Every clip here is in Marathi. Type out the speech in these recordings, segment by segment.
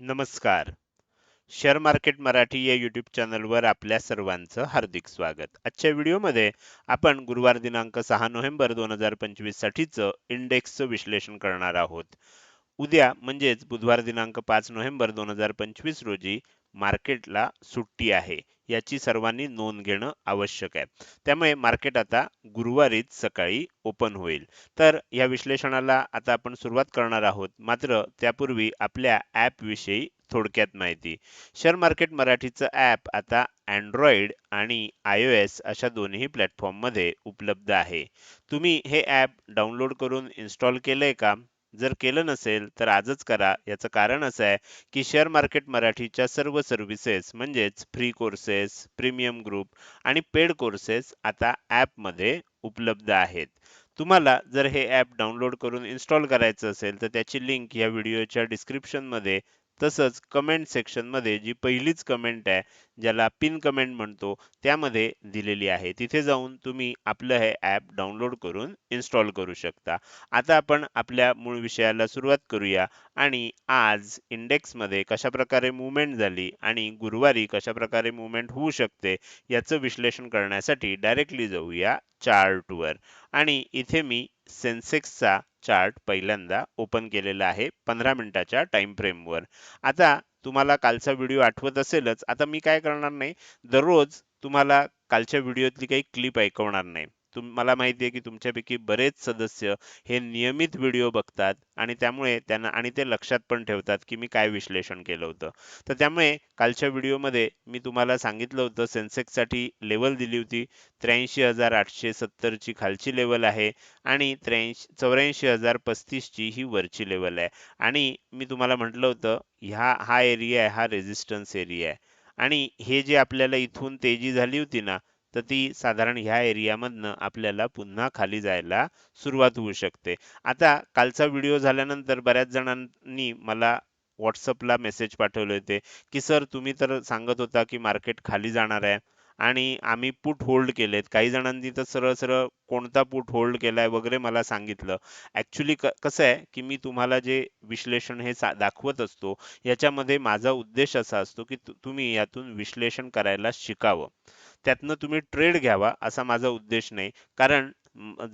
नमस्कार. शेअर मार्केट मराठी या युट्यूब चॅनलवर आपल्या सर्वांचं हार्दिक स्वागत. आजच्या व्हिडिओमध्ये आपण गुरुवार दिनांक सहा नोव्हेंबर दोन हजार पंचवीस साठीचं इंडेक्सचं विश्लेषण करणार आहोत. उद्या म्हणजेच बुधवार दिनांक पाच नोव्हेंबर दोन हजार पंचवीस रोजी मार्केटला सुट्टी आहे याची सर्वांनी नोंद घेणं आवश्यक आहे. त्यामुळे मार्केट आता गुरुवारीच सकाळी ओपन होईल. तर या विश्लेषणाला आता आपण सुरुवात करणार आहोत. मात्र त्यापूर्वी आपल्या ॲपविषयी थोडक्यात माहिती. शेअर मार्केट मराठीचं ऍप आता अँड्रॉइड आणि आय ओ एस अशा दोन्ही प्लॅटफॉर्ममध्ये उपलब्ध आहे. तुम्ही हे ॲप डाउनलोड करून इन्स्टॉल केलंय का? जर केलं नसेल तर आजच करा. याचं कारण असं आहे की शेअर मार्केट मराठीच्या सर्व सर्व्हिसेस म्हणजेच फ्री कोर्सेस प्रीमियम ग्रुप आणि पेड कोर्सेस आता ॲपमध्ये उपलब्ध आहेत. तुम्हाला जर हे ॲप डाउनलोड करून इन्स्टॉल करायचं असेल तर त्याची लिंक या व्हिडिओच्या डिस्क्रिप्शनमध्ये तसंच कमेंट सेक्शनमध्ये जी पहिलीच कमेंट आहे ज्याला पिन कमेंट म्हणतो त्यामध्ये दिलेली आहे. तिथे जाऊन तुम्ही आपलं हे ॲप डाउनलोड करून इन्स्टॉल करू शकता. आता आपण आपल्या मूळ विषयाला सुरुवात करूया. आणि आज इंडेक्समध्ये कशा प्रकारे मुवमेंट झाली आणि गुरुवारी कशाप्रकारे मुवमेंट होऊ शकते याचं विश्लेषण करण्यासाठी डायरेक्टली जाऊया चार्टवर आणि इथे मी सेन्सेक्सचा चार्ट पहिल्यांदा ओपन केलेला आहे पंधरा मिनिटाच्या टाइम फ्रेमवर आता तुम्हाला कालचा व्हिडिओ आठवत असेलच आता मी काय करणार नाही? दररोज तुम्हाला कालच्या व्हिडिओतली काही क्लिप ऐकवणार नाही. मला माहिती आहे की तुमच्यापैकी बरेच सदस्य हे नियमित व्हिडिओ बघतात आणि त्यामुळे त्यांना आणि ते लक्षात पण ठेवतात की मी काय विश्लेषण केलं होतं. तर त्यामुळे कालच्या व्हिडिओमध्ये मी तुम्हाला सांगितलं होतं सेन्सेक्ससाठी लेवल दिली होती. त्र्याऐंशी हजार आठशे सत्तरची खालची लेवल आहे आणि त्र्याऐंशी चौऱ्याऐंशी हजार पस्तीसची ही वरची लेवल आहे. आणि मी तुम्हाला म्हटलं होतं ह्या हा एरिया आहे हा रेझिस्टन्स एरिया आहे. आणि हे जे आपल्याला इथून तेजी झाली होती ना तर ती साधारण ह्या एरियामधनं आपल्याला पुन्हा खाली जायला सुरुवात होऊ शकते. आता कालचा व्हिडिओ झाल्यानंतर बऱ्याच जणांनी मला व्हॉट्सअपला मेसेज पाठवले होते की सर तुम्ही तर सांगत होता की मार्केट खाली जाणार आहे आणि आम्ही पुट होल्ड केलेत. काही जणांनी तर सरळ सरळ कोणता पुट होल्ड केलाय वगैरे मला सांगितलं. ऍक्च्युली कसं आहे की मी तुम्हाला जे विश्लेषण हे दाखवत असतो याच्यामध्ये माझा उद्देश असा असतो की तुम्ही यातून विश्लेषण करायला शिकावं. त्यातनं तुम्ही ट्रेड घ्यावा असा माझा उद्देश नाही. कारण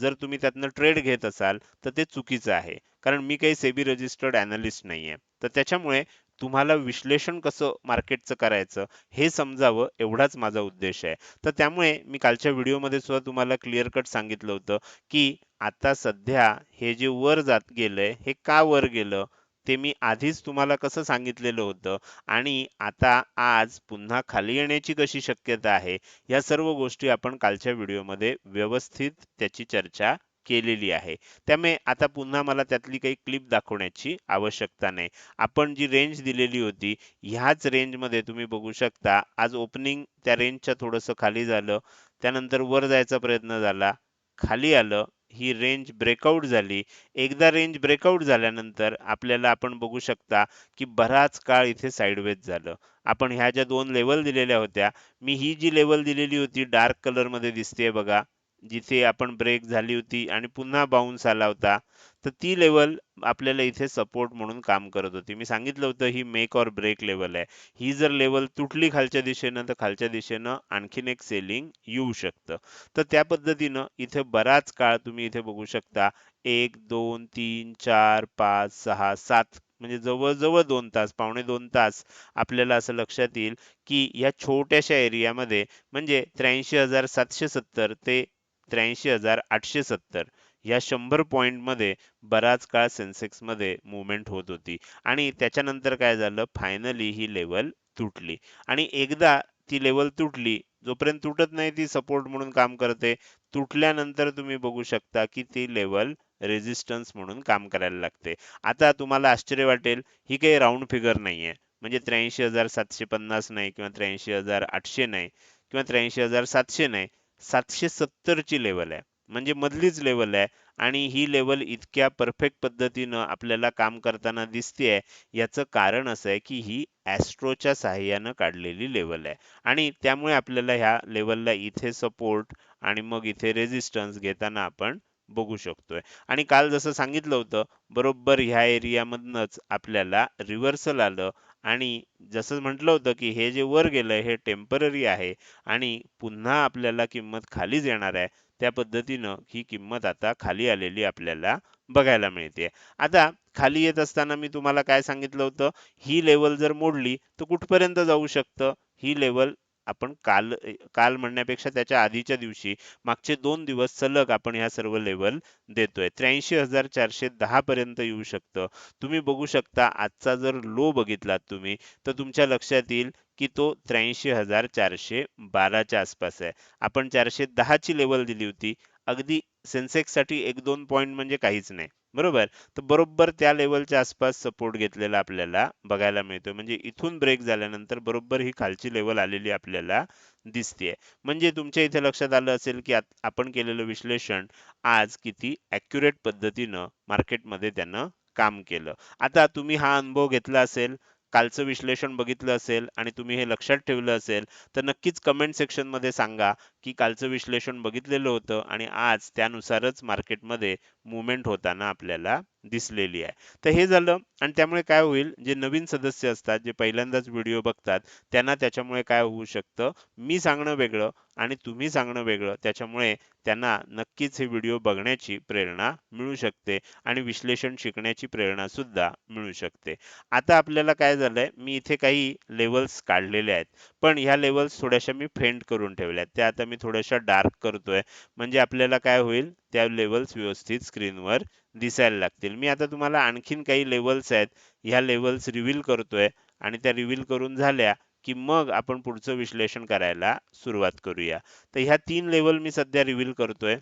जर तुम्ही त्यातनं ट्रेड घेत असाल तर ते चुकीचं आहे. कारण मी काही सेबी रजिस्टर्ड अनालिस्ट आहे तर त्याच्यामुळे तुम्हाला विश्लेषण कसं मार्केटचं करायचं हे समजावं एवढाच माझा उद्देश आहे. तर त्यामुळे मी कालच्या व्हिडिओमध्ये सुद्धा तुम्हाला क्लिअर कट सांगितलं होतं की आता सध्या हे जे वर जात गेलंय हे का वर गेलं? ते मी आधीच तुम्हाला कसं सांगितलेलं होतं. आणि आता आज पुन्हा खाली येण्याची कशी शक्यता आहे या सर्व गोष्टी आपण कालच्या व्हिडिओमध्ये व्यवस्थित त्याची चर्चा केलेली आहे. त्यामुळे आता पुन्हा मला त्यातली काही क्लिप दाखवण्याची आवश्यकता नाही. आपण जी रेंज दिलेली होती ह्याच रेंजमध्ये तुम्ही बघू शकता आज ओपनिंग त्या रेंजच्या थोडंसं खाली झालं त्यानंतर वर जायचा प्रयत्न झाला खाली आलं ही रेंज ब्रेकआउट झाली. एकदा रेंज ब्रेकआउट झाल्यानंतर आपल्याला आपण बघू शकता की बराच काळ इथे साईडवेज झालं. आपण ह्या ज्या दोन लेवल दिलेल्या होत्या मी ही जी लेवल दिलेली होती डार्क कलरमध्ये दिसते बघा. जिथे आपण ब्रेक झाली होती आणि पुन्हा बाउन्स आला होता तर ती लेवल आपल्याला इथे सपोर्ट म्हणून काम करत होती. मी सांगितलं होतं ही मेक ऑर ब्रेक लेवल आहे. ही जर लेवल तुटली खालच्या दिशेनं तर खालच्या दिशेनं आणखीन एक सेलिंग येऊ शकतं. तर त्या पद्धतीनं इथे बराच काळ तुम्ही इथे बघू शकता एक दोन तीन चार पाच सहा सात म्हणजे जवळजवळ दोन तास पावणे दोन तास आपल्याला असं लक्षात येईल की या छोट्याशा एरियामध्ये म्हणजे त्र्याऐंशी हजार सातशे सत्तर ते त्र्याऐंशी हजार आठशे सत्तर. या शंभर पॉईंटमध्ये बराच काळ सेन्सेक्समध्ये मुवमेंट होत होती. आणि त्याच्यानंतर काय झालं? फायनली ही लेवल तुटली. आणि एकदा ती लेवल तुटली जोपर्यंत तुटत नाही ती सपोर्ट म्हणून काम करते तुटल्यानंतर तुम्ही बघू शकता की ती लेवल रेजिस्टन्स म्हणून काम करायला लागते. आता तुम्हाला आश्चर्य वाटेल ही काही राऊंड फिगर नाहीये. म्हणजे त्र्याऐंशी हजार सातशे पन्नास नाही किंवा त्र्याऐंशी हजार आठशे नाही किंवा त्र्याऐंशी हजार सातशे नाही. सातशे सत्तर ची लेवल आहे. म्हणजे मधलीच लेवल आहे आणि ही लेवल इतक्या परफेक्ट पद्धतीनं आपल्याला काम करताना दिसतेय. याचं कारण असं आहे की ही ॲस्ट्रोच्या साह्यानं काढलेली लेवल आहे. आणि त्यामुळे आपल्याला ह्या लेवलला इथे सपोर्ट आणि मग इथे रेजिस्टन्स घेताना आपण बघू शकतोय. आणि काल जसं सांगितलं होतं बरोबर ह्या एरियामधनच आपल्याला रिव्हर्सल आलं आणि जसं म्हटलं होतं की हे जे वर गेलं हे टेंपररी आहे आणि पुन्हा आपल्याला किंमत खालीच येणार आहे त्या पद्धतीनं ही किंमत आता खाली आलेली आपल्याला बघायला मिळते. आता खाली येत असताना मी तुम्हाला काय सांगितलं होतं? ही लेवल जर मोडली तर कुठपर्यंत जाऊ शकतं? ही लेवल आपण काल काल म्हणण्यापेक्षा त्याच्या आधीच्या दिवशी मागचे दोन दिवस सलग आपण ह्या सर्व लेवल देतोय. त्र्याऐंशी हजार चारशे दहा पर्यंत येऊ शकतं. तुम्ही बघू शकता आजचा जर लो बघितलात तुम्ही तर तुमच्या लक्षात येईल की तो त्र्याऐंशी हजार चारशे बाराच्या आसपास आहे. आपण चारशे दहाची लेवल दिली होती. अगदी सेन्सेक्ससाठी एक दोन पॉईंट म्हणजे काहीच नाही. बरोबर? तर बरोबर त्या लेवलच्या आसपास सपोर्ट घेतलेला आपल्याला बघायला मिळतोय. म्हणजे इथून ब्रेक झाल्यानंतर बरोबर ही खालची लेवल आलेली आपल्याला दिसतेय. म्हणजे तुमच्या इथे लक्षात आलं असेल की आपण केलेलं विश्लेषण आज किती ॲक्युरेट पद्धतीनं मार्केटमध्ये त्यानं काम केलं. आता तुम्ही हा अनुभव घेतला असेल कालचं विश्लेषण बघितलं असेल आणि तुम्ही हे लक्षात ठेवलं असेल तर नक्कीच कमेंट सेक्शनमध्ये सांगा की कालचं विश्लेषण बघितलेलं होतं आणि आज त्यानुसारच मार्केटमध्ये मुवमेंट होताना आपल्याला दिसलेली आहे. तर हे झालं आणि त्यामुळे काय होईल जे नवीन सदस्य असतात जे पहिल्यांदाच व्हिडिओ बघतात त्यांना त्याच्यामुळे काय होऊ शकतं? मी सांगणं वेगळं आणि तुम्ही सांगणं वेगळं. त्याच्यामुळे त्यांना नक्कीच हे व्हिडिओ बघण्याची प्रेरणा मिळू शकते आणि विश्लेषण शिकण्याची प्रेरणा सुद्धा मिळू शकते. आता आपल्याला काय झालंय मी इथे काही लेवल्स काढलेले आहेत. पण ह्या लेवल्स थोड्याशा मी फेंट करून ठेवल्या त्या आता मी थोड्याशा डार्क करतोय. म्हणजे आपल्याला काय होईल? त्या लेवल्स व्यवस्थित स्क्रीनवर दिसायला लागतील. मी आता तुम्हाला आणखीन काही लेवल्स आहेत. ह्या लेवल्स रिव्हील करतोय आणि त्या रिव्हील करून झाल्या की मग आपण पुढचं विश्लेषण करायला सुरुवात करूया. तर ह्या तीन लेवल मी सध्या रिव्हील करतोय.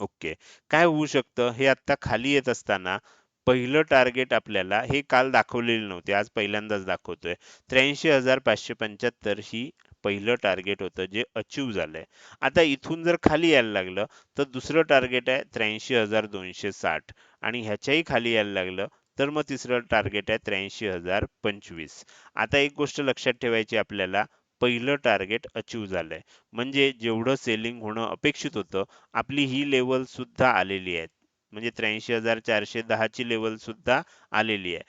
ओके. काय होऊ शकतं? हे आता खाली येत असताना पहिलं टार्गेट आपल्याला हे काल दाखवलेले नव्हते. आज पहिल्यांदाच दाखवतोय. त्र्याऐंशी हजार पाचशे पंच्याहत्तर ही पहिलं टार्गेट होतं जे अचीव झालंय. आता इथून जर खाली यायला लागलं तर दुसरं टार्गेट आहे त्र्याऐंशी हजार दोनशे साठ. आणि ह्याच्याही खाली यायला लागलं तर मग तिसरं टार्गेट आहे त्र्याऐंशी हजार पंचवीस. आता एक गोष्ट लक्षात ठेवायची आपल्याला पहिलं टार्गेट अचीव झालंय. म्हणजे जेवढं सेलिंग होणं अपेक्षित होतं आपली ही लेवल सुद्धा आलेली आहे. म्हणजे त्र्याऐंशी हजार चारशे दहाची लेवल सुद्धा आलेली आहे.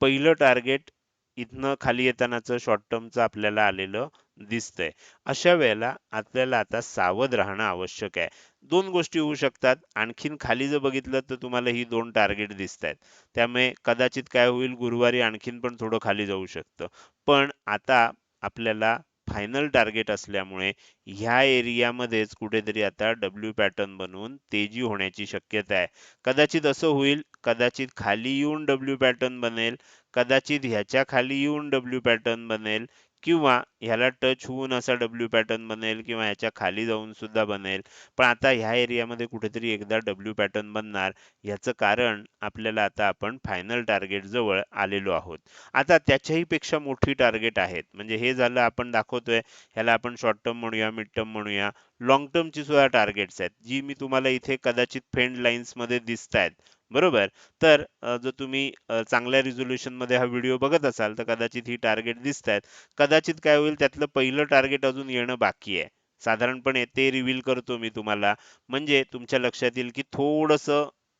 पहिलं टार्गेट इथनं खाली येतानाच शॉर्ट टर्मचं आपल्याला आलेलं दिसतंय. अशा वेळेला आपल्याला आता सावध राहणं आवश्यक आहे. दोन गोष्टी होऊ शकतात. आणखीन खाली जर बघितलं तर तुम्हाला ही दोन टार्गेट दिसत आहेत त्यामुळे कदाचित काय होईल गुरुवारी आणखीन पण थोडं खाली जाऊ शकतं. पण आता आपल्याला फायनल टार्गेट असल्यामुळे ह्या एरियामध्येच कुठेतरी आता डब्ल्यू पॅटर्न बनवून तेजी होण्याची शक्यता आहे. कदाचित असं होईल कदाचित खाली येऊन डब्ल्यू पॅटर्न बनेल कदाचित ह्याच्या खाली येऊन डब्ल्यू पॅटर्न बनेल किंवा ह्याला टच होऊन असा डब्ल्यू पॅटर्न बनेल किंवा ह्याच्या खाली जाऊन सुद्धा बनेल. पण आता ह्या एरियामध्ये कुठेतरी एकदा डब्ल्यू पॅटर्न बनणार ह्याचं कारण आपल्याला आता आपण फायनल टार्गेट जवळ आलेलो आहोत. आता त्याच्याही पेक्षा मोठी टार्गेट आहेत. म्हणजे हे झालं आपण दाखवतोय. ह्याला आपण शॉर्ट टर्म म्हणूया मिड टर्म म्हणूया. लॉंग टर्मची सुद्धा टार्गेट्स आहेत. जी मी तुम्हाला इथे कदाचित फेंड लाईन्समध्ये दिसत आहेत बरोबर. तर जर तुम्ही चांगल्या रिझोल्युशनमध्ये हा व्हिडिओ बघत असाल तर कदाचित ही टार्गेट दिसत आहेत कदाचित काय होईल त्यातलं पहिलं टार्गेट अजून येणं बाकी आहे. साधारणपणे ते रिव्हील करतो मी तुम्हाला. म्हणजे तुमच्या लक्षात येईल की थोडस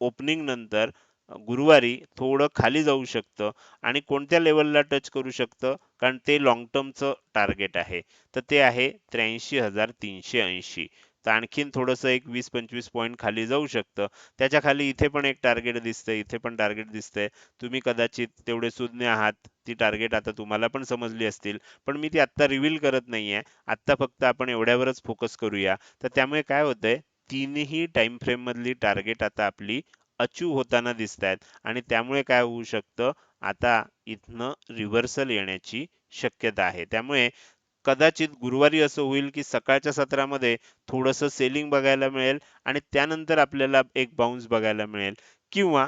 ओपनिंग नंतर गुरुवारी थोडं खाली जाऊ शकतं आणि कोणत्या लेवलला टच करू शकतं कारण ते लॉंग टर्मचं टार्गेट आहे. तर ते आहे त्र्याऐंशी हजार तीनशे ऐंशी. तर आणखीन थोडस एक वीस पंचवीस पॉईंट खाली जाऊ शकतं. त्याच्याखाली इथे पण एक टार्गेट दिसतंय इथे पण टार्गेट दिसतंय. तुम्ही कदाचित तेवढे सुज्ञ आहात ती टार्गेट आता तुम्हाला पण समजली असतील. पण मी ती आत्ता रिव्हील करत नाहीये. आत्ता फक्त आपण एवढ्यावरच फोकस करूया. तर त्यामुळे काय होतंय तीनही टाइम फ्रेम मधली टार्गेट आता आपली अचीव होताना दिसत आहेत आणि त्यामुळे काय होऊ शकतं आता इथनं रिव्हर्सल येण्याची शक्यता आहे. त्यामुळे कदाचित गुरुवारी असं होईल की सकाळच्या सत्रामध्ये थोडंसं सेलिंग बघायला मिळेल आणि त्यानंतर आपल्याला एक बाउन्स बघायला मिळेल. किंवा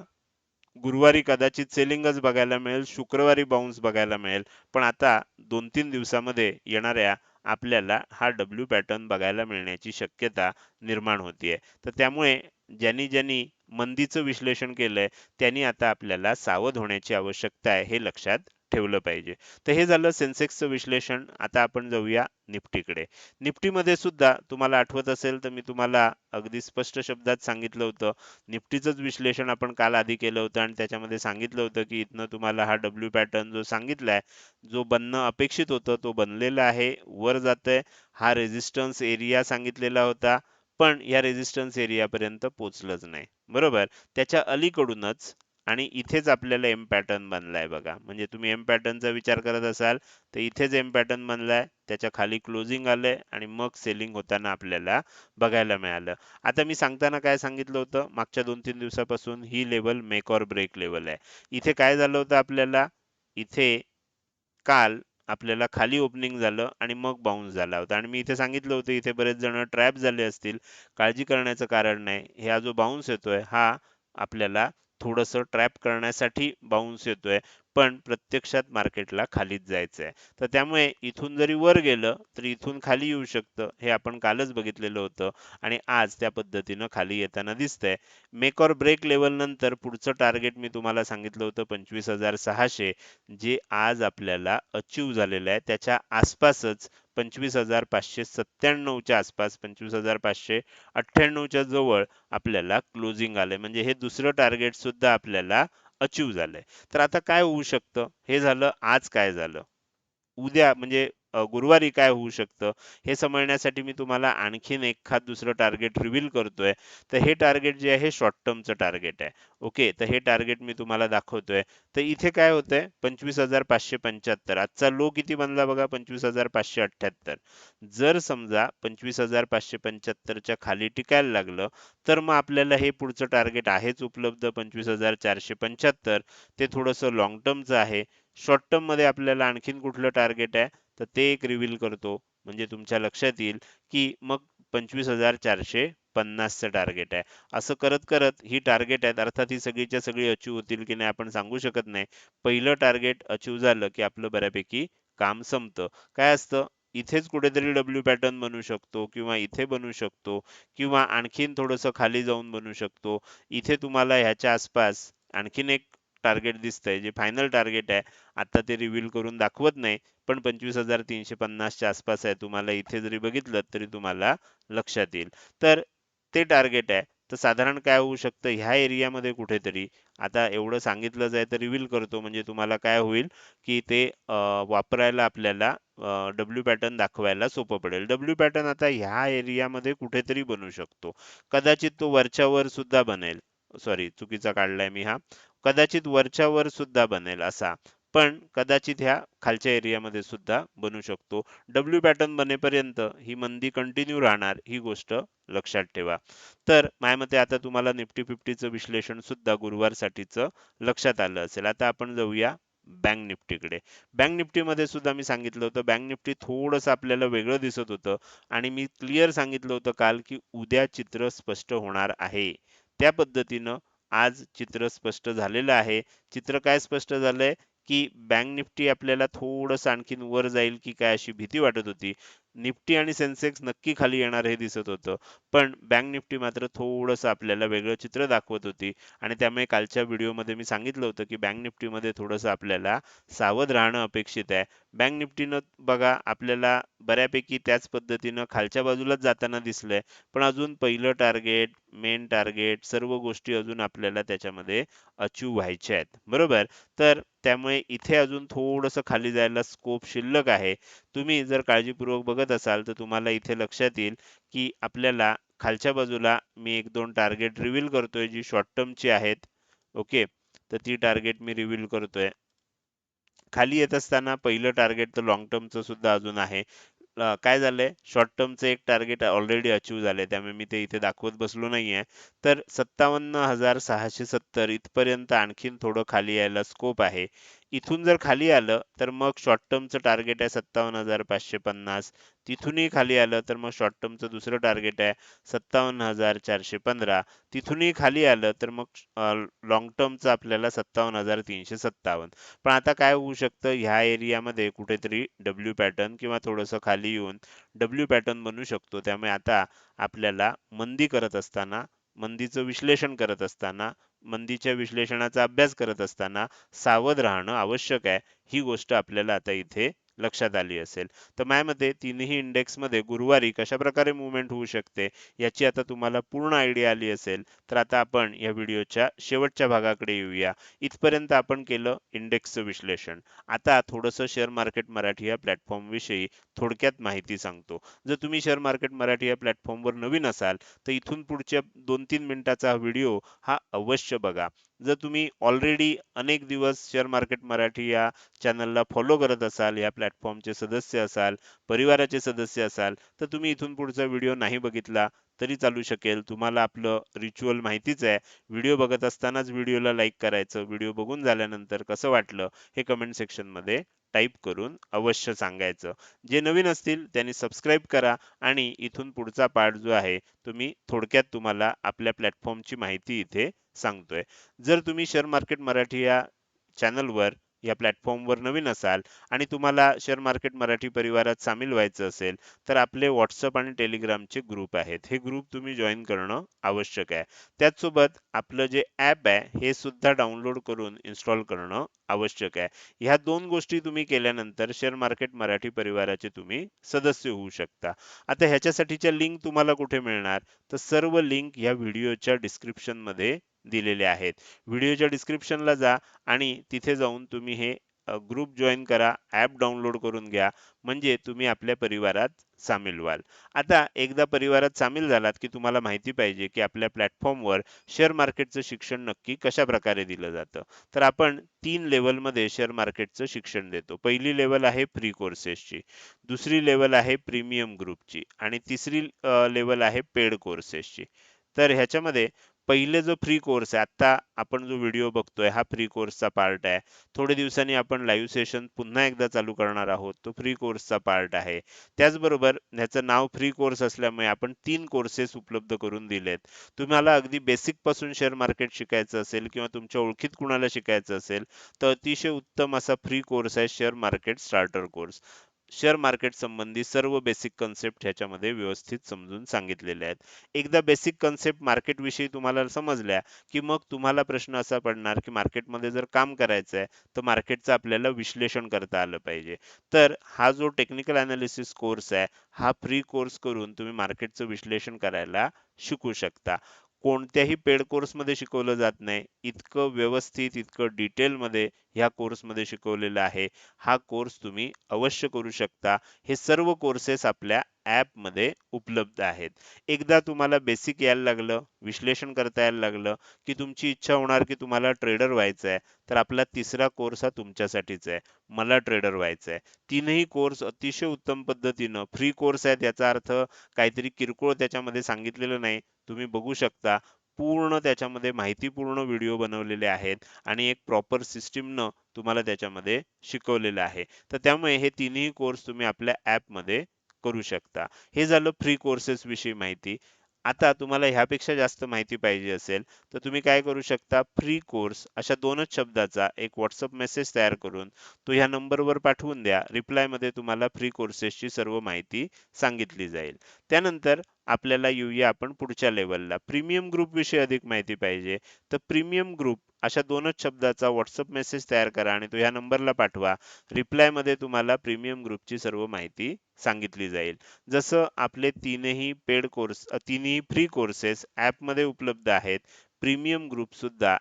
गुरुवारी कदाचित सेलिंगच बघायला मिळेल शुक्रवारी बाउन्स बघायला मिळेल. पण आता दोन तीन दिवसामध्ये येणाऱ्या आपल्याला हा डब्ल्यू पॅटर्न बघायला मिळण्याची शक्यता निर्माण होतीये. तर त्यामुळे ज्यांनी ज्यांनी मंदीचं विश्लेषण केलंय त्यांनी आता आपल्याला सावध होण्याची आवश्यकता आहे हे लक्षात ठेवलं पाहिजे. तर हे झालं सेन्सेक्सचं विश्लेषण. आता आपण जाऊया निफ्टीकडे. निफ्टीमध्ये सुद्धा तुम्हाला आठवत असेल तर मी तुम्हाला अगदी स्पष्ट शब्दात सांगितलं होतं. निफ्टीचंच विश्लेषण आपण काल आधी केलं होतं आणि त्याच्यामध्ये सांगितलं होतं की इथनं तुम्हाला हा डब्ल्यू पॅटर्न जो सांगितलाय जो बनणं अपेक्षित होतं तो बनलेला आहे. वर जातंय. हा रेझिस्टन्स एरिया सांगितलेला होता पण या रेझिस्टन्स एरियापर्यंत पोचलंच नाही. बरोबर? त्याच्या अलीकडूनच आणि इथेच आपल्याला एम पॅटर्न बनलाय बघा. म्हणजे तुम्ही एम पॅटर्नचा विचार करत असाल तर इथेच एम पॅटर्न बनलाय. त्याच्याखाली क्लोजिंग आलंय आणि मग सेलिंग होताना आपल्याला बघायला मिळालं. आता मी सांगताना काय सांगितलं होतं? मागच्या दोन तीन दिवसापासून ही level make or break level आहे. इथे काय झालं होतं आपल्याला? इथे काल आपल्याला खाली ओपनिंग झालं आणि मग बाउन्स झाला होता. आणि मी इथे सांगितलं होतं इथे बरेच जण ट्रॅप झाले असतील. काळजी करण्याचं कारण नाही. हा जो बाउन्स येतोय हा आपल्याला थोडंसं ट्रॅप करण्यासाठी बाउन्स येतोय पण प्रत्यक्षात मार्केटला खालीच जायचं आहे तर त्यामुळे इथून जरी वर गेलं तर इथून खाली येऊ शकतं. हे आपण कालच बघितलेलं होतं आणि आज त्या पद्धतीनं खाली येताना दिसतंय. मेक ऑर ब्रेक लेवल नंतर पुढचं टार्गेट मी तुम्हाला सांगितलं होतं पंचवीस हजार सहाशे जे आज आपल्याला अचीव झालेलं आहे. त्याच्या आसपासच पंचवीस हजार पाचशे सत्त्याण्णवच्या आसपास पंचवीस हजार पाचशे अठ्ठ्याण्णवच्या जवळ आपल्याला क्लोजिंग आलंय. म्हणजे हे दुसरं टार्गेट सुद्धा आपल्याला अचीव झालंय. तर आता काय होऊ शकतं? हे झालं आज काय झालं? उद्या म्हणजे गुरुवारी काय होऊ शकतं हे समजण्यासाठी मी तुम्हाला आणखीन एखाद दुसरं टार्गेट रिव्हील करतोय. तर हे टार्गेट जे आहे शॉर्ट टर्मचं टार्गेट आहे. ओके तर हे टार्गेट मी तुम्हाला दाखवतोय. तर इथे काय होतंय? पंचवीस हजार पाचशे पंच्याहत्तर. आजचा लो किती बनला बघा? पंचवीस हजार पाचशे अठ्ठ्याहत्तर जर समजा पंचवीस हजार पाचशे पंच्याहत्तरच्या खाली टिकायला लागलं तर मग आपल्याला हे पुढचं टार्गेट आहेच उपलब्ध पंचवीस हजार चारशे पंच्याहत्तर. ते थोडंसं लॉंग टर्मचं आहे. शॉर्ट टर्ममध्ये आपल्याला आणखीन कुठलं टार्गेट आहे? तर ते एक रिव्हील करतो. म्हणजे तुमच्या लक्षात येईल की मग पंचवीस हजार चारशे पन्नासचं टार्गेट आहे. असं करत करत ही टार्गेट आहेत. अर्थात ही सगळीच्या सगळी अचीव होतील की नाही आपण सांगू शकत नाही. पहिलं टार्गेट अचीव झालं की आपलं बऱ्यापैकी काम संपतं. काय असतं? इथेच कुठेतरी डब्ल्यू पॅटर्न बनू शकतो किंवा इथे बनू शकतो किंवा आणखीन थोडंसं खाली जाऊन बनू शकतो. इथे तुम्हाला ह्याच्या आसपास आणखीन एक टार्गेट दिसतंय जे फायनल टार्गेट आहे आता ते रिव्हील करून दाखवत नाही पण पंचवीस हजार तीनशे पन्नासच्या आसपास आहे. तुम्हाला इथे जरी बघितलं तरी तुम्हाला लक्षात येईल. तर ते टार्गेट आहे. तर साधारण काय होऊ शकतं? ह्या एरियामध्ये कुठेतरी आता एवढं सांगितलं जाय तर रिव्हील करतो म्हणजे तुम्हाला काय होईल की ते वापरायला आपल्याला डब्ल्यू पॅटर्न दाखवायला सोपं पडेल. डब्ल्यू पॅटर्न आता ह्या एरियामध्ये कुठेतरी बनू शकतो. कदाचित तो वरच्यावर सुद्धा बनेल. सॉरी चुकीचा काढलाय मी हा. कदाचित वरच्यावर सुद्धा बनेल असा. पण कदाचित ह्या खालच्या एरियामध्ये सुद्धा बनू शकतो. डब्ल्यू पॅटर्न बनेपर्यंत ही मंदी कंटिन्यू राहणार ही गोष्ट लक्षात ठेवा. तर माझ्या मते आता तुम्हाला निफ्टी फिफ्टीचं विश्लेषण सुद्धा गुरुवारसाठीचं लक्षात आलं असेल. आता आपण जाऊया बँक निफ्टीकडे. बँक निफ्टीमध्ये सुद्धा मी सांगितलं होतं बँक निफ्टी थोडंसं आपल्याला वेगळं दिसत होतं. आणि मी क्लिअर सांगितलं होतं काल की उद्या चित्र स्पष्ट होणार आहे. त्या पद्धतीनं आज चित्र स्पष्ट झालेलं आहे. चित्र काय स्पष्ट झालंय? की बँक निफ्टी आपल्याला थोडस आणखीन वर जाईल की काय अशी भीती वाटत होती. निफ्टी आणि सेन्सेक्स नक्की खाली येणार हे दिसत होतं. पण बँक निफ्टी मात्र थोडंसं आपल्याला वेगळं चित्र दाखवत होती. आणि त्यामुळे कालच्या व्हिडिओमध्ये मी सांगितलं होतं की बँक निफ्टीमध्ये थोडंसं आपल्याला सावध राहणं अपेक्षित आहे. बँक निफ्टीनं बघा आपल्याला बऱ्यापैकी त्याच पद्धतीनं खालच्या बाजूलाच जाताना दिसलंय. पण अजून पहिलं टार्गेट मेन टार्गेट सर्व गोष्टी अजून आपल्याला त्याच्यामध्ये अचीव व्हायच्या आहेत. बरोबर? तर त्यामुळे इथे अजून थोडस खाली जायला स्कोप शिल्लक आहे. तुम्ही जर काळजीपूर्वक बघत असाल तर तुम्हाला इथे लक्षात येईल की आपल्याला खालच्या बाजूला मी एक दोन टार्गेट रिव्हील करतोय जी शॉर्ट टर्मची आहेत. ओके तर ती टार्गेट मी रिव्हील करतोय. खाली येत असताना पहिलं टार्गेट तर लॉंग टर्मचं सुद्धा अजून आहे. काय झालंय? शॉर्ट टर्मचं एक टार्गेट ऑलरेडी अचीव्ह झालंय. त्यामुळे मी ते इथे दाखवत बसलो नाहीये. तर सत्तावन्न हजार सहाशे सत्तर इथपर्यंत आणखीन थोडं खाली यायला स्कोप आहे. इथून जर खाली आलं तर मग शॉर्ट टर्मचं टार्गेट आहे सत्तावन्न हजार पाचशे पन्नास. तिथूनही खाली आलं तर मग शॉर्ट टर्मचं दुसरं टार्गेट आहे सत्तावन्न हजार चारशे पंधरा. तिथूनही खाली आलं तर मग लॉंग टर्मचं आपल्याला सत्तावन्न हजार तीनशे सत्तावन्न. पण आता काय होऊ शकतं? ह्या एरियामध्ये कुठेतरी डब्ल्यू पॅटर्न किंवा थोडंसं खाली येऊन डब्ल्यू पॅटर्न बनू शकतो. त्यामुळे आता आपल्याला मंदी करत असताना मंदीचं विश्लेषण करत असताना मंदीच्या विश्लेषणाचा अभ्यास करत असताना सावध राहणं आवश्यक आहे. ही गोष्ट आपल्याला आता इथे लक्षात आली असेल. तर माझ्या मते इंडेक्समध्ये गुरुवारी कशा प्रकारे मुवमेंट होऊ शकते याची आता तुम्हाला पूर्ण आयडिया आली असेल. तर आता आपण या व्हिडिओच्या शेवटच्या भागाकडे येऊया. इथपर्यंत आपण केलं इंडेक्सचं विश्लेषण. आता थोडंसं शेअर मार्केट मराठी या प्लॅटफॉर्मविषयी थोडक्यात माहिती सांगतो. जर तुम्ही शेअर मार्केट मराठी या प्लॅटफॉर्मवर नवीन असाल तर इथून पुढच्या दोन तीन मिनिटाचा हा व्हिडिओ हा अवश्य बघा. जर तुम्ही ऑलरेडी अनेक दिवस शेअर मार्केट मराठी या चॅनलला फॉलो करत असाल या प्लॅटफॉर्मचे सदस्य असाल परिवाराचे सदस्य असाल तर तुम्ही इथून पुढचा व्हिडिओ नाही बघितला तरी चालू शकेल. तुम्हाला आपलं रिच्युअल माहितीच आहे. व्हिडिओ बघत असतानाच व्हिडिओला लाईक करायचं. व्हिडिओ बघून झाल्यानंतर कसं वाटलं हे कमेंट सेक्शनमध्ये टाईप करून अवश्य सांगायचं. जे नवीन असतील त्यांनी सबस्क्राईब करा आणि इथून पुढचा पार्ट जो आहे तुम्ही थोडक्यात तुम्हाला आपल्या प्लॅटफॉर्मची माहिती इथे सांगतोय. जर तुम्ही शेअर मार्केट मराठी या चॅनलवर या प्लॅटफॉर्मवर नवीन असाल आणि तुम्हाला शेअर मार्केट मराठी परिवारात सामील व्हायचं असेल तर आपले व्हॉट्सअप आणि टेलिग्रामचे ग्रुप आहेत. हे ग्रुप तुम्ही जॉईन करणं आवश्यक आहे. त्याचसोबत आपलं जे ॲप आहे हे सुद्धा डाउनलोड करून इन्स्टॉल करणं आवश्यक आहे. ह्या दोन गोष्टी तुम्ही केल्यानंतर शेअर मार्केट मराठी परिवाराचे तुम्ही सदस्य होऊ शकता. आता ह्याच्यासाठीच्या लिंक तुम्हाला कुठे मिळणार? तर सर्व लिंक या व्हिडिओच्या डिस्क्रिप्शनमध्ये दिलेले आहेत. व्हिडिओच्या डिस्क्रिप्शनला जा आणि तिथे जाऊन तुम्ही हे ग्रुप जॉईन करा ॲप डाउनलोड करून घ्या म्हणजे तुम्ही आपल्या परिवारात सामील व्हाल. आता एकदा परिवारात सामील झालात की तुम्हाला माहिती पाहिजे की आपल्या प्लॅटफॉर्मवर शेअर मार्केटचं शिक्षण नक्की कशा प्रकारे दिलं जातं. तर आपण तीन लेवलमध्ये शेअर मार्केटचं शिक्षण देतो. पहिली लेवल आहे फ्री कोर्सेसची दुसरी लेवल आहे प्रीमियम ग्रुपची आणि तिसरी लेवल आहे पेड कोर्सेसची. तर ह्याच्यामध्ये पहिले जो फ्री कोर्स आहे आता आपण जो व्हिडिओ बघतोय हा फ्री कोर्सचा पार्ट आहे. थोडे दिवसांनी आपण लाईव्ह सेशन पुन्हा एकदा चालू करणार आहोत. तो फ्री कोर्सचा पार्ट आहे. त्याचबरोबर ह्याचं नाव फ्री कोर्स असल्यामुळे आपण तीन कोर्सेस उपलब्ध करून दिलेत. तुम्हाला अगदी बेसिकपासून शेअर मार्केट शिकायचं असेल किंवा तुमच्या ओळखीत कुणाला शिकायचं असेल तर अतिशय उत्तम असा फ्री कोर्स आहे share market starter course share market संबंधी सर्व बेसिक कन्सेप्ट ह्याच्यामध्ये व्यवस्थित समजून सांगितलेले आहेत. एकदा बेसिक कन्सेप्ट मार्केट विषयी तुम्हाला समजल्या की मग तुम्हाला प्रश्न असा पडणार की मार्केटमध्ये जर काम करायचं आहे तर मार्केटचं आपल्याला विश्लेषण करता आलं पाहिजे. तर हा जो टेक्निकल अनालिसिस कोर्स आहे हा फ्री कोर्स करून तुम्ही मार्केटचं विश्लेषण करायला शिकू शकता. कोणत्याही पेड कोर्समध्ये शिकवलं जात नाही. इतकं व्यवस्थित इतकं डिटेलमध्ये ह्या कोर्समध्ये शिकवलेलं आहे. हा कोर्स तुम्ही अवश्य करू शकता. हे सर्व कोर्सेस आपल्या मध्ये उपलब्ध आहेत. एकदा तुम्हाला बेसिक यायला लागलं विश्लेषण करता यायला लागलं की तुमची इच्छा होणार की तुम्हाला ट्रेडर व्हायचं आहे तर आपला तिसरा कोर्स हा तुमच्यासाठीच आहे. मला ट्रेडर व्हायचं आहे. तीनही कोर्स अतिशय उत्तम पद्धतीनं फ्री कोर्स आहेत याचा अर्थ काहीतरी किरकोळ त्याच्यामध्ये सांगितलेलं नाही. तुम्ही बघू शकता पूर्ण त्याच्यामध्ये माहितीपूर्ण व्हिडिओ बनवलेले आहेत आणि एक प्रॉपर सिस्टीमनं तुम्हाला त्याच्यामध्ये शिकवलेलं आहे. तर त्यामुळे हे तिन्ही कोर्स तुम्ही आपल्या ॲपमध्ये करू शकता. हे झालं फ्री कोर्सेस विषयी माहिती. आता तुम्हाला ह्यापेक्षा जास्त माहिती पाहिजे असेल तर तुम्ही काय करू शकता? फ्री कोर्स अशा दोनच शब्दाचा एक व्हॉट्सअप मेसेज तयार करून तो ह्या नंबरवर पाठवून द्या. रिप्लायमध्ये तुम्हाला फ्री कोर्सेसची सर्व माहिती सांगितली जाईल. त्यानंतर आपल्याला येऊया आपण पुढच्या लेवलला प्रीमियम ग्रुप विषयी अधिक माहिती पाहिजे. तर प्रीमियम ग्रुप अशा दोनच शब्दाचा व्हॉट्सअप मेसेज तयार करा आणि तो ह्या नंबरला पाठवा. रिप्लायमध्ये तुम्हाला प्रीमियम ग्रुपची सर्व माहिती सांगितली जाईल. जसं आपले तीनही पेड कोर्स तीनही फ्री कोर्सेस ॲपमध्ये उपलब्ध आहेत. प्रीमियम ग्रुप सुद्धा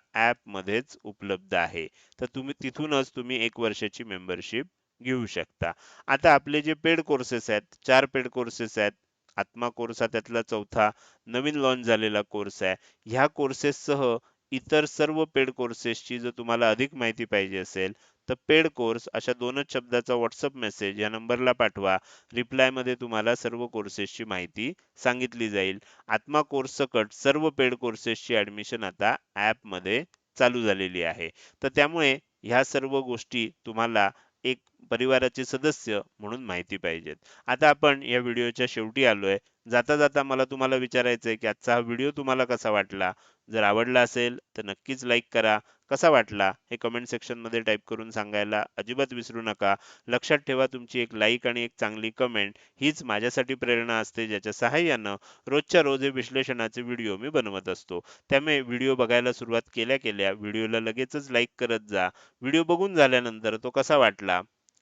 मध्येच उपलब्ध आहे. तर तुम्ही तिथूनच तुम्ही एक वर्षाची मेंबरशिप घेऊ शकता. आता आपले जे पेड कोर्सेस आहेत चार पेड कोर्सेस आहेत आत्मा कोर्स हा त्यातला चौथा नवीन लॉन्च झालेला कोर्स आहे. ह्या कोर्सेससह इतर सर्व पेड कोर्सेसची जर तुम्हाला अधिक माहिती पाहिजे असेल तर पेड कोर्स अशा दोनच शब्दाचा व्हॉट्सअप मेसेज या नंबरला पाठवा. रिप्लायमध्ये तुम्हाला सर्व कोर्सेसची माहिती सांगितली जाईल. आत्मा कोर्स सकट सर्व पेड कोर्सेसची ऍडमिशन आता ऍपमध्ये चालू झालेली आहे. तर त्यामुळे ह्या सर्व गोष्टी तुम्हाला एक परिवाराचे सदस्य म्हणून माहिती पाहिजेत. आता आपण या व्हिडिओच्या शेवटी आलोय. जाता जाता मला तुम्हाला विचारायचंय की आजचा हा व्हिडिओ तुम्हाला कसा वाटला? जर आवडला असेल तर नक्कीच लाईक करा. कसा वाटला? हे कमेंट सेक्शनमध्ये टाईप करून सांगायला अजिबात विसरू नका. लक्षात ठेवा तुमची एक लाईक आणि एक चांगली कमेंट हीच माझ्यासाठी प्रेरणा असते ज्याच्या सहाय्यानं रोजच्या रोज हे विश्लेषणाचे व्हिडिओ मी बनवत असतो. त्यामुळे व्हिडिओ बघायला सुरुवात केल्या केल्या व्हिडिओला लगेचच लाईक करत जा. व्हिडिओ बघून झाल्यानंतर तो कसा वाटला?